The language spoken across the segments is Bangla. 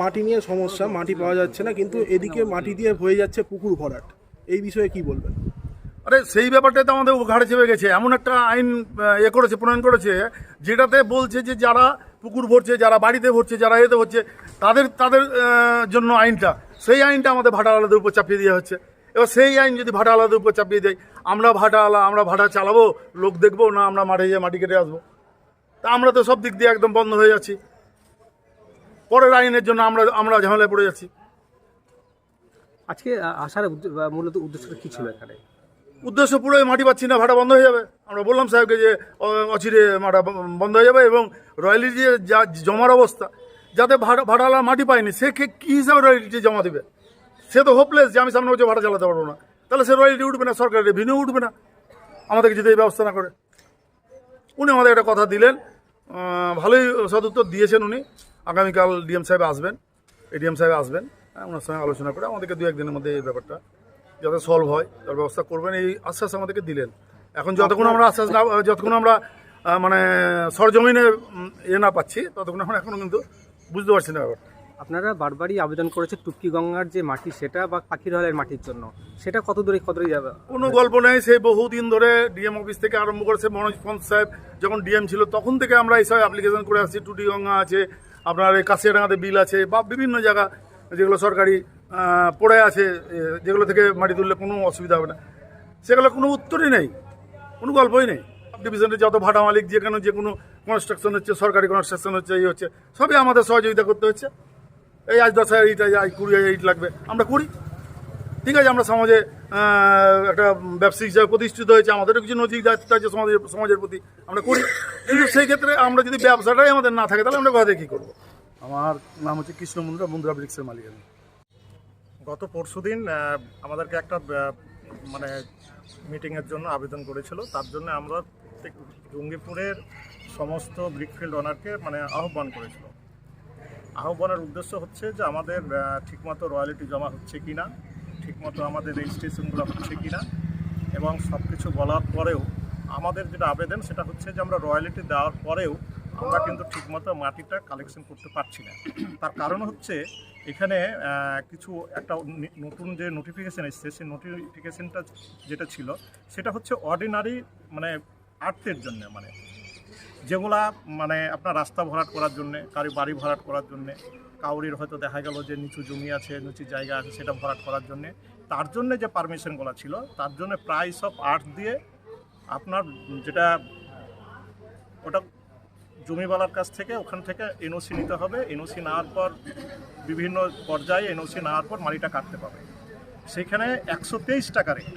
মাটি নিয়ে সমস্যা, মাটি পাওয়া যাচ্ছে না, কিন্তু এদিকে মাটি দিয়ে হয়ে যাচ্ছে পুকুর ভরাট। এই বিষয়ে কি বলবেন? আরে সেই ব্যাপারটা তো আমাদের ঘাড়ে চেপে গেছে। এমন একটা আইন এ করেছে, প্রণয়ন করেছে, যেটাতে বলছে যে যারা পুকুর ভরছে, যারা বাড়িতে ভরছে, যারা এতে হচ্ছে, তাদের তাদের জন্য আইনটা। সেই আইনটা আমাদের ভাটা আলাদের উপর চাপিয়ে দেওয়া হচ্ছে। এবার সেই আইন যদি ভাটা আলাদের উপর চাপিয়ে দেয়, আমরা ভাটা আলা, আমরা ভাটা চালাবো, লোক দেখব না আমরা মাঠে গিয়ে মাটি কেটে আসব? তা আমরা তো সব দিক দিয়ে একদম বন্ধ হয়ে যাচ্ছি। পরের আইনের জন্য আমরা আমরা ঝামেলায় পড়ে যাচ্ছি। আজকে আসার মূলত উদ্দেশ্যটা কি ছিল এখানে? উদ্দেশ্য পুরোই মাটি পাচ্ছি না ভাড়া বন্ধ হয়ে যাবে। আমরা বললাম সাহেবকে যে অচিরে মাটা বন্ধ হয়ে যাবে এবং রয়্যালিটি যে জমার অবস্থা যাতে ভাড়া ভাড়ালা মাটি পায়নি সে কে- কী হিসাবে রয়্যালিটি জমা দেবে? সে তো হোপলেস যে আমি সামনে বছর ভাড়া চালাতে পারব না। তাহলে সে রয়্যালিটি উঠবে না সরকারের রেভিনিউ উঠবে না। আমাদেরকে যদি এই ব্যবস্থা না করে। উনি আমাদের একটা কথা দিলেন ভালোই সদুত্তর দিয়েছেন উনি। আগামীকাল ডিএম সাহেব আসবেন এডিএম সাহেব আসবেন হ্যাঁ, ওনার সঙ্গে আলোচনা করে আমাদেরকে দু একদিনের মধ্যে এই ব্যাপারটা যাতে সলভ হয় তার ব্যবস্থা করবেন এই আশ্বাস আমাদেরকে দিলেন। এখন যতক্ষণ আমরা আশ্বাস না যতক্ষণ আমরা মানে সরজমিনে ইয়ে না পাচ্ছি ততক্ষণ আমরা এখনও কিন্তু বুঝতে পারছি না ব্যাপারটা। আপনারা বারবারই আবেদন করেছে টুপকি গঙ্গার যে মাটি সেটা বা পাখির হলের মাটির জন্য। সেটা কত দূরে কত দূরে যাবে? কোনো গল্প নেই সেই বহুদিন ধরে ডিএম অফিস থেকে আরম্ভ করেছে মনোজ পন্ত সাহেব যখন ডিএম ছিল তখন থেকে আমরা এইসব অ্যাপ্লিকেশন করে আসছি টুটি গঙ্গা আছে আপনার এই কাশিয়াডাঙাতে বিল আছে বা বিভিন্ন জায়গা যেগুলো সরকারি পড়ে আছে যেগুলো থেকে মাটি তুললে কোনো অসুবিধা হবে না। সেগুলো কোনো উত্তরই নেই, কোনো গল্পই নেই। ডিভিশনের যত ভাটা মালিক, যে কেন, যে কোনো কনস্ট্রাকশন হচ্ছে, সরকারি কনস্ট্রাকশন হচ্ছে, এই হচ্ছে, সবই আমাদের সহযোগিতা করতে হচ্ছে। এই আজ দশ হাজার ইট, আজ কুড়ি হাজার ইট লাগবে, আমরা করি। ঠিক আছে আমরা সমাজে একটা ব্যবসায়িক হিসাবে প্রতিষ্ঠিত হয়েছে আমাদেরও কিছু নৈতিক দায়িত্ব আছে সমাজের সমাজের প্রতি আমরা করি। কিন্তু সেই ক্ষেত্রে আমরা যদি ব্যবসাটাই আমাদের না থাকে তাহলে আমরা ঘরে কী করব? আমার নাম হচ্ছে কৃষ্ণ মুন্দ্রা মুন্দ্রা ব্রিক্সের মালিক আমি। গত পরশুদিন আহ, আমাদেরকে একটা মানে মিটিংয়ের জন্য আবেদন করেছিল। তার জন্য আমরা জঙ্গিপুরের সমস্ত ব্রিকফিল্ড ওনারকে মানে আহ্বান করেছিল। আহ্বানের উদ্দেশ্য হচ্ছে যে আমাদের ঠিকমতো রয়্যালিটি জমা হচ্ছে কি না ঠিকমতো আমাদের রেজিস্ট্রেশনগুলো হচ্ছে কি না এবং সব কিছু বলার পরেও আমাদের যেটা আবেদন সেটা হচ্ছে যে আমরা রয়্যালিটি দেওয়ার পরেও আমরা কিন্তু ঠিকমতো মাটিটা কালেকশন করতে পারছি না। তার কারণ হচ্ছে এখানে কিছু একটা নতুন যে নোটিফিকেশান এসছে, সেই নোটিফিকেশানটা যেটা ছিল, সেটা হচ্ছে অর্ডিনারি মানে আর্থের জন্য মানে যেগুলা মানে আপনার রাস্তা ভরাট করার জন্যে, কারি বাড়ি ভরাট করার জন্যে, কাউরির হয়তো দেখা গেল যে নিচু জমি আছে, নিচু জায়গা আছে, সেটা ভরাট করার জন্যে, তার জন্য যে পারমিশনগুলো ছিল, তার জন্য প্রাইস অফ আর্ট দিয়ে আপনার যেটা ওটা জমিওয়ালার কাছ থেকে, ওখান থেকে এনওসি নিতে হবে, এনওসি নেওয়ার পর বিভিন্ন পর্যায়ে এনওসি নেওয়ার পর মাটিটা কাটতে পাবে। সেখানে একশো তেইশ টাকা রেট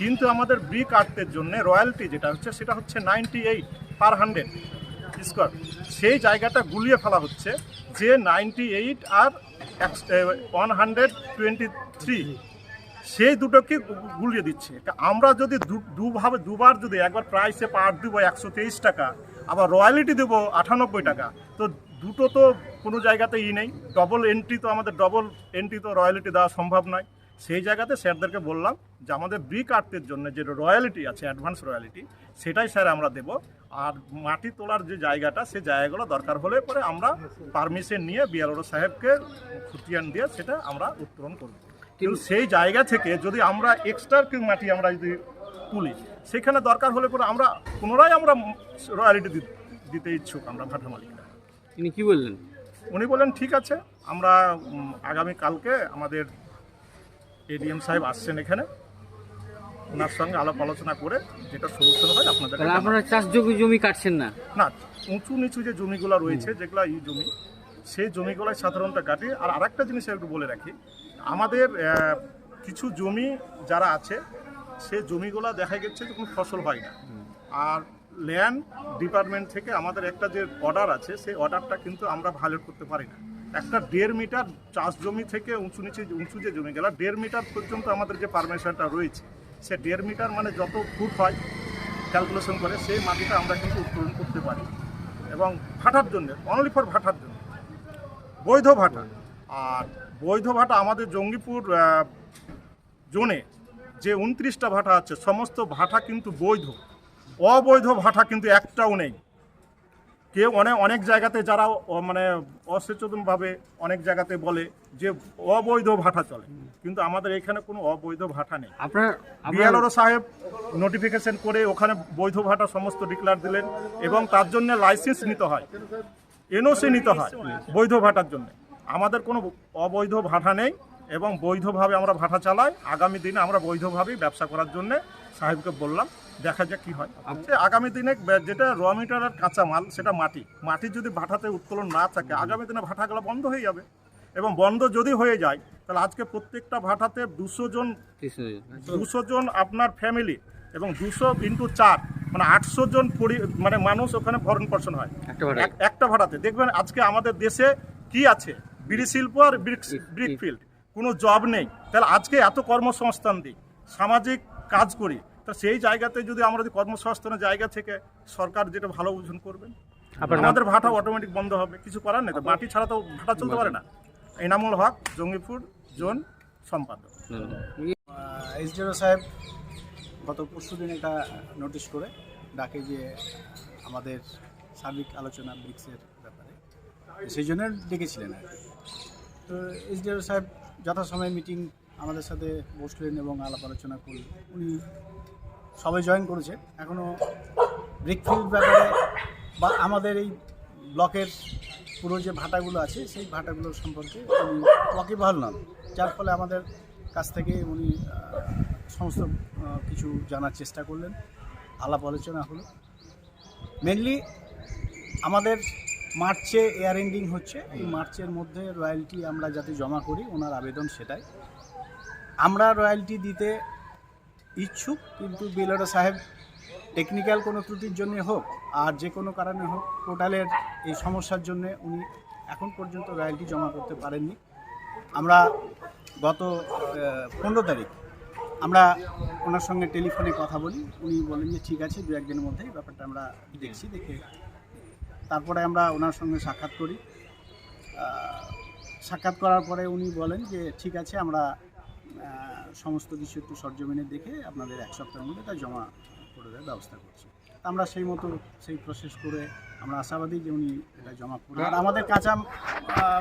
কিন্তু আমাদের ব্রিক আর্টের জন্য রয়্যালটি যেটা হচ্ছে, সেটা হচ্ছে ninety eight per hundred square সেই জায়গাটা গুলিয়ে ফেলা হচ্ছে যে নাইনটি এইট আর ওয়ান হান্ড্রেড টোয়েন্টি থ্রি সেই দুটোকে গুলিয়ে দিচ্ছে। আমরা যদি দুভাবে, দুবার যদি একবার প্রাইসে পার দেবো একশো তেইশ টাকা, আবার রয়্যালিটি দেবো আটানব্বই টাকা, তো দুটো তো কোনো জায়গাতে ই নেই। ডবল এন্ট্রি তো আমাদের ডবল এন্ট্রি তো রয়্যালিটি দেওয়া সম্ভব নয়। সেই জায়গাতে স্যারদেরকে বললাম যে আমাদের ব্রিক আর্টের জন্য যে রয়্যালিটি আছে অ্যাডভান্স রয়্যালিটি সেটাই স্যার আমরা দেব। আর মাটি তোলার যে জায়গাটা সে জায়গাগুলো দরকার হলে পরে আমরা পারমিশন নিয়ে বিয়ারো সাহেবকে খুতিয়ান দিয়ে সেটা আমরা উত্তোলন করব। কিন্তু সেই জায়গা থেকে যদি আমরা এক্সট্রা কেউ মাটি আমরা যদি তুলি সেখানে দরকার হলে পরে আমরা পুনরায় আমরা রয়্যালিটি দিতে ইচ্ছুক আমরা ভাটা মালিকরা। তিনি কি বললেন? উনি বললেন ঠিক আছে আমরা আগামী কালকে আমাদের এডিএম সাহেব আসছেন এখানে। ওনার সঙ্গে আলাপ আলোচনা করে যেটা সলিউশন হয় আপনাদের তাহলে আপনারা চাষযোগ্য জমি কাটছেন না? না উঁচু নিচু যে জমিগুলো রয়েছে যেগুলো এই জমি সেই জমিগুলো সাধারণত কাটি। আর আরেকটা জিনিস একটু বলে রাখি আমাদের কিছু জমি যারা আছে সে জমিগুলো দেখা গেছে যে কোনো ফসল হয় না। আর ল্যান্ড ডিপার্টমেন্ট থেকে আমাদের একটা যে অর্ডার আছে সেই অর্ডারটা কিন্তু আমরা ভায়োলেট করতে পারি না। একটা দেড় মিটার চাষ জমি থেকে উঁচু নিচে, উঁচু যে জমিগুলো দেড় মিটার পর্যন্ত আমাদের যে পারমিশনটা রয়েছে, সে দেড় মিটার মানে যত ফুট হয় ক্যালকুলেশন করে, সেই মাটিটা আমরা কিন্তু উত্তোলন করতে পারি। এবং ভাটার জন্য অনলি ফর ভাটার জন্য। বৈধ ভাটা। আর বৈধ ভাটা আমাদের জঙ্গিপুর জোনে যে উনত্রিশটা ভাটা আছে, সমস্ত ভাটা কিন্তু বৈধ। অবৈধ ভাটা কিন্তু একটাও নেই। কেউ অনেক অনেক জায়গাতে যারা মানে অসচেতনভাবে অনেক জায়গাতে বলে যে অবৈধ ভাটা চলে। কিন্তু আমাদের এখানে কোনো অবৈধ ভাটা নেই। আপনার আপনার সাহেব নোটিফিকেশন করে ওখানে বৈধ ভাটা সমস্ত ডিক্লার দিলেন এবং তার জন্য লাইসেন্স নিতে হয়। এনওসি নিতে হয় বৈধ ভাটার জন্য। আমাদের কোনো অবৈধ ভাটা নেই এবং বৈধভাবে আমরা ভাটা চালাই। আগামী দিনে আমরা বৈধভাবেই ব্যবসা করার জন্য সাহেবকে বললাম দেখা যাক কি হয়। আগামী দিনে যেটা র মিটারের কাঁচা মাল সেটা মাটি। মাটি যদি ভাটাতে উত্তোলন না থাকে আগামী দিনে ভাটাগুলো বন্ধ হয়ে যাবে। এবং বন্ধ যদি হয়ে যায় তাহলে আজকে প্রত্যেকটা ভাটাতে দুশো জন দুশো জন আপনার ফ্যামিলি এবং দুশো ইন্টু চার মানে আটশো জন পরি- মানে মানুষ ওখানে ভরণ পোষণ হয়। একটা ভাড়া এক- একটা ভাড়াতে দেখবেন আজকে আমাদের দেশে কি আছে? বিড়ি শিল্প আর ব্রিক ফিল্ড কোনো জব নেই। তাহলে আজকে এত কর্মসংস্থান দিই। সামাজিক কাজ করি। তা সেই জায়গাতে যদি আমরা যদি কর্মসংস্থানের জায়গা থেকে সরকার যেটা ভালো বুঝুন করবেন? আমাদের ভাটা অটোমেটিক বন্ধ হবে কিছু করার নেই তো মাটি ছাড়া তো ভাটা চলতে পারে না এনামুল হক জঙ্গিপুর জোন সম্পাদক এসডিও সাহেব গত পরশু দিন এটা নোটিশ করে ডাকে যে আমাদের সার্বিক আলোচনা ব্রিক্সের ব্যাপারে সেই জন্য ডেকেছিলেন আর। তো এসডিও সাহেব যথাসময়ে মিটিং আমাদের সাথে বসলেন এবং আলাপ আলোচনা করলেন উনি সবাই জয়েন করেছে। এখনও ব্রিকফিল্ড ব্যাপারে বা আমাদের এই ব্লকের পুরো যে ভাটাগুলো আছে, সেই ভাটাগুলোর সম্পর্কে উনি ওয়াকিবহাল নন। যার ফলে আমাদের কাছ থেকে উনি সমস্ত কিছু জানার চেষ্টা করলেন। আলাপ আলোচনা হলো। মেনলি আমাদের মার্চে এয়ার এন্ডিং হচ্ছে। এই মার্চের মধ্যে রয়্যালটি আমরা যাতে জমা করি, ওনার আবেদন সেটাই। আমরা রয়্যালটি দিতে ইচ্ছুক, কিন্তু বিএলআরও সাহেব টেকনিক্যাল কোনো ত্রুটির জন্য হোক আর যে কোনো কারণে হোক পোর্টালের এই সমস্যার জন্য উনি এখন পর্যন্ত রয়্যালটি জমা করতে পারেননি। আমরা গত পনেরো তারিখ আমরা ওনার সঙ্গে টেলিফোনে কথা বলি, উনি বলেন যে ঠিক আছে দু একদিনের মধ্যেই ব্যাপারটা আমরা দেখছি, দেখে তারপরে আমরা ওনার সঙ্গে সাক্ষাৎ করি। সাক্ষাৎ করার পরে উনি বলেন যে ঠিক আছে, আমরা সমস্ত কিছু একটু সরজমিনে দেখে আপনাদের এক সপ্তাহের মধ্যে তা জমা করে দেওয়ার ব্যবস্থা করছি। তা আমরা সেই মতো সেই প্রসেস করে আমরা আশাবাদী যে উনি এটা জমা করবেন আর আমাদের কাঁচা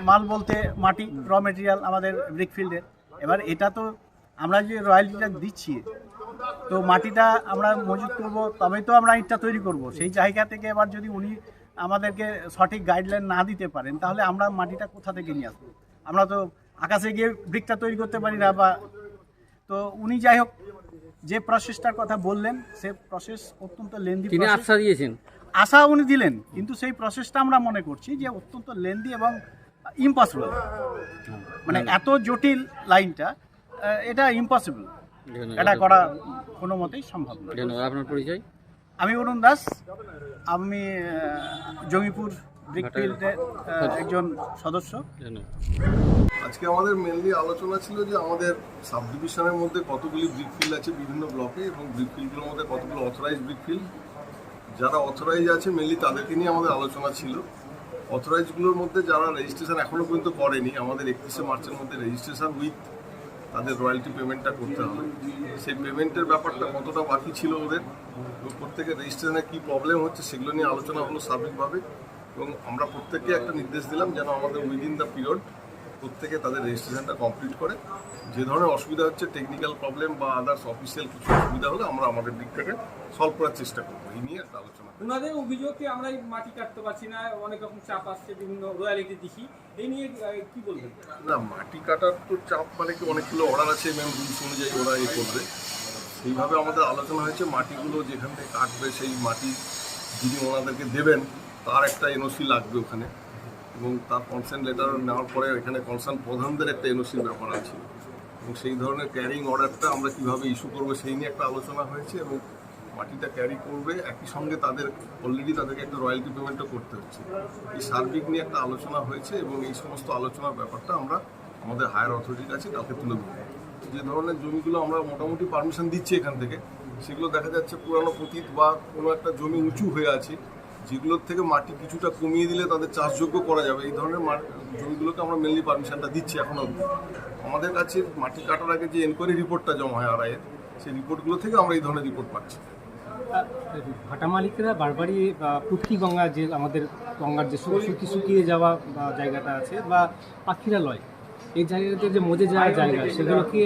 মাল বলতে মাটি র মেটেরিয়াল আমাদের ব্রিকফিল্ডের এবার এটা তো আমরা যে রয়্যালটিটা দিচ্ছি তো মাটিটা আমরা মজুত করব তবেই তো আমরা ইটটা তৈরি করব। সেই জায়গা থেকে এবার যদি উনি আমাদেরকে সঠিক গাইডলাইন না দিতে পারেন তাহলে আমরা মাটিটা কোথা থেকে নিয়ে আসব? আমরা তো আকাশে গিয়ে ব্রিকটা তৈরি করতে পারি না বা তো উনি যাই হোক যে প্রসেসটার কথা বললেন সে প্রসেস অত্যন্ত লেন্দি তিনি আশ্বাস দিয়েছেন? আশা উনি দিলেন কিন্তু সেই প্রসেসটা আমরা মনে করছি যে অত্যন্ত লেন্দি এবং ইম্পসিবল মানে এত জটিল লাইনটা এটা ইম্পসিবল এটা করা কোনো মতেই সম্ভব নয়। আপনার পরিচয়? আমি অরুণ দাস আমি জঙ্গিপুর ব্রিকফিল্ডের একজন সদস্য। আজকে আমাদের মেনলি আলোচনা ছিল যে আমাদের সাব ডিভিশনের মধ্যে কতগুলি ব্রিকফিল্ড আছে বিভিন্ন ব্লকে এবং ব্রিকফিল্ডগুলোর মধ্যে কতগুলো অথরাইজ ব্রিকফিল্ড যারা অথরাইজ আছে মেনলি তাদেরকে নিয়ে আমাদের আলোচনা ছিল। অথরাইজগুলোর মধ্যে যারা রেজিস্ট্রেশন এখনও পর্যন্ত করেনি আমাদের একত্রিশে মার্চের মধ্যে রেজিস্ট্রেশন উইথ তাদের রয়্যালটি পেমেন্টটা করতে হবে। সেই পেমেন্টের ব্যাপারটা কতটা বাকি ছিল ওদের প্রত্যেকের রেজিস্ট্রেশনে কী প্রবলেম হচ্ছে সেগুলো নিয়ে আলোচনা হলো সার্বিকভাবে এবং আমরা প্রত্যেককে একটা নির্দেশ দিলাম যেন আমাদের উইদিন দ্য পিরিয়ড প্রত্যেকে তাদের রেজিস্ট্রেশনটা কমপ্লিট করে। যে ধরনের অসুবিধা হচ্ছে টেকনিক্যাল প্রবলেম বা আদার্স অফিসিয়াল কিছু অসুবিধা হলে আমরা আমাদের দিক থেকে সলভ করার চেষ্টা করব। এই নিয়ে একটা আলোচনা ওনাদের অভিযোগ কি আমরা মাটি কাটতে পারছি না অনেক রকম চাপ আসছে বিভিন্ন রয়্যালিটি দিছি এই নিয়ে কি বলবেন? না মাটি কাটার তো চাপ মানে কি অনেকগুলো অর্ডার আছে ম্যাম রুলস অনুযায়ী ওরা এ করবে। সেইভাবে আমাদের আলোচনা হয়েছে মাটিগুলো যেখান থেকে কাটবে সেই মাটি যিনি ওনাদেরকে দেবেন তার একটা এনওসি লাগবে ওখানে। এবং তার কনসেন্ট লেটার নেওয়ার পরে এখানে কনসার্ন প্রধানদের একটা এনওসির ব্যাপার আছে। এবং সেই ধরনের ক্যারিং অর্ডারটা আমরা কীভাবে ইস্যু করব সেই নিয়ে একটা আলোচনা হয়েছে এবং মাটিটা ক্যারি করবে। একই সঙ্গে তাদের অলরেডি তাদেরকে একটা রয়্যালটি পেমেন্টও করতে হচ্ছে। এই সার্বিক নিয়ে একটা আলোচনা হয়েছে এবং এই সমস্ত আলোচনার ব্যাপারটা আমরা আমাদের হায়ার অথরিটির কাছে কালকে তুলে দেবো যে ধরনের জমিগুলো আমরা মোটামুটি পারমিশন দিচ্ছি এখান থেকে, সেগুলো দেখা যাচ্ছে পুরানো পতীত বা কোনো একটা জমি উঁচু হয়ে আছে। যেগুলোর থেকে মাটি কিছুটা কমিয়ে দিলে তাদের চাষযোগ্য করা যাবে। এই ধরনের জমিগুলোকে আমরা মেনলি পারমিশনটা দিচ্ছি এখনও অবধি। আমাদের কাছে মাটি কাটার আগে যে এনকোয়ারি রিপোর্টটা জমা হয় আড়াইয়ের সেই রিপোর্টগুলো থেকে আমরা এই ধরনের রিপোর্ট পাচ্ছি। ভাটা মালিকরা বারবারই পুটকি গঙ্গা যে আমাদের গঙ্গার যে শু- শুকি শুকিয়ে যাওয়া জায়গাটা আছে, বা পাখিরালয় এই জায়গাতে যে মজে যাওয়ার জায়গা সেগুলোকে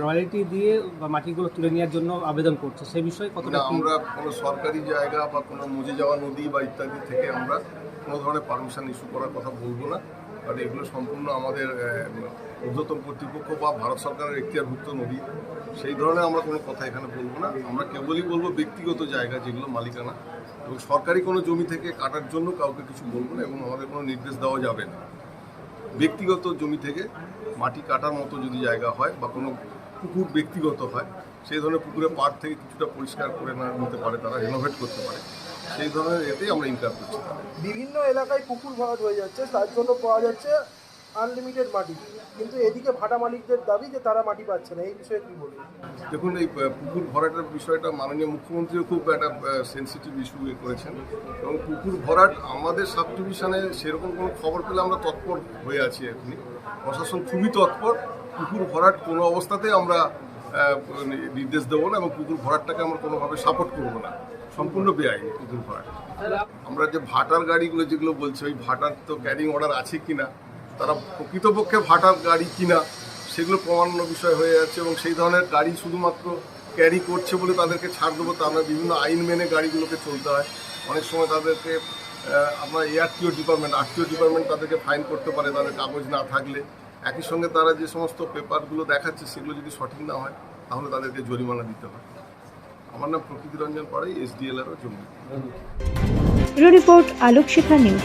রয়্যালিটি দিয়ে বা মাটিগুলো তুলে নেওয়ার জন্য আবেদন করছে। সেই বিষয়ে কতটা আমরা কোনো সরকারি জায়গা বা কোনো মজে যাওয়া নদী বা ইত্যাদি থেকে আমরা কোনো ধরনের পারমিশন ইস্যু করার কথা বলব না। কারণ এগুলো সম্পূর্ণ আমাদের ঊর্ধ্বতন কর্তৃপক্ষ বা ভারত সরকারের এখতিয়ারভুক্ত নদী। সেই ধরনের আমরা কোনো কথা এখানে বলব না। আমরা কেবলই বলব ব্যক্তিগত জায়গা যেগুলো মালিকানা এবং সরকারি কোনো জমি থেকে কাটার জন্য কাউকে কিছু বলব না এবং আমাদের কোনো নির্দেশ দেওয়া যাবে না। ব্যক্তিগত জমি থেকে মাটি কাটার মতো যদি জায়গা হয় বা কোনো পুকুর ব্যক্তিগত হয়, সেই ধরনের পুকুরে পাড় থেকে কিছুটা পরিষ্কার করে না নিতে পারে, তারা রেনোভেট করতে পারে। সেই ধরনের এতেই আমরা ইনকাম করছি। বিভিন্ন এলাকায় পুকুর ভরাট হয়ে যাচ্ছে, তার জন্য পাওয়া যাচ্ছে আনলিমিটেড মাটি। কিন্তু এদিকে ভাটা মালিকদের দাবি যে তারা মাটি পাচ্ছে না, এই বিষয়ে কি বলবেন? দেখুন, এই পুকুর ভরাটের বিষয়টা মাননীয় মুখ্যমন্ত্রীও খুব একটা সেন্সিটিভ ইস্যু করেছেন। এবং পুকুর ভরাট আমাদের সাব ডিভিশনে সেরকম কোনো খবর পেলে আমরা তৎপর হয়ে আছি এখনই। প্রশাসন খুবই তৎপর। পুকুর ভরাট কোনো অবস্থাতেই আমরা নির্দেশ দেবো না এবং পুকুর ভরাটটাকে আমরা কোনোভাবে সাপোর্ট করব না। সম্পূর্ণ বেআইনি পুকুর ভরাট। আমরা যে ভাটার গাড়িগুলো যেগুলো বলছি, ওই ভাটার তো ক্যারিং অর্ডার আছে কিনা তারা প্রকৃতপক্ষে ভাটার গাড়ি কিনা সেগুলো প্রমাণ্য বিষয় হয়ে যাচ্ছে এবং সেই ধরনের গাড়ি শুধুমাত্র ক্যারি করছে বলে তাদেরকে ছাড় দেবো তা বিভিন্ন আইন মেনে গাড়িগুলোকে চলতে হয়। অনেক সময় তাদেরকে আমরা এআরটিও ডিপার্টমেন্ট আরটিও ডিপার্টমেন্ট তাদেরকে ফাইন করতে পারে, তাদের কাগজ না থাকলে। একই সঙ্গে তারা যে সমস্ত পেপারগুলো দেখাচ্ছে সেগুলো যদি সঠিক না হয়, তাহলে তাদেরকে জরিমানা দিতে হয়। আমার নাম প্রকৃতি রঞ্জন পাড়াই এসডিএলআরও জমি। Report Alokshikha news.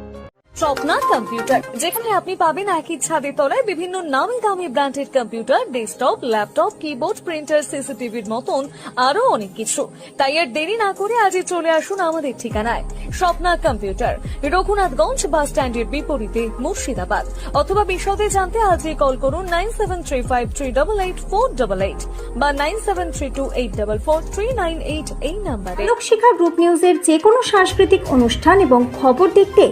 Swapna computer যেখানে আপনি পাবেন একই ছাদের তলায় বিভিন্ন নামি দামি branded computer desktop laptop keyboard printer সিসিটিভির মতন আরও অনেক কিছু। তাই আর দেরি না করে আজই চলে আসুন আমাদের ঠিকানায়। স্বপ্না কম্পিউটার রঘুনাথগঞ্জ বাস স্ট্যান্ডের বিপরীতে মুর্শিদাবাদ। অথবা বিশদে জানতে আজই কল করুন নাইন বা nine seven three two eight double four three nine eight এই নাম্বারে আলোকশিখা গ্রুপ নিউজের যে কোনো সাংস্কৃতিক অনুষ্ঠান এবং খবর দেখতে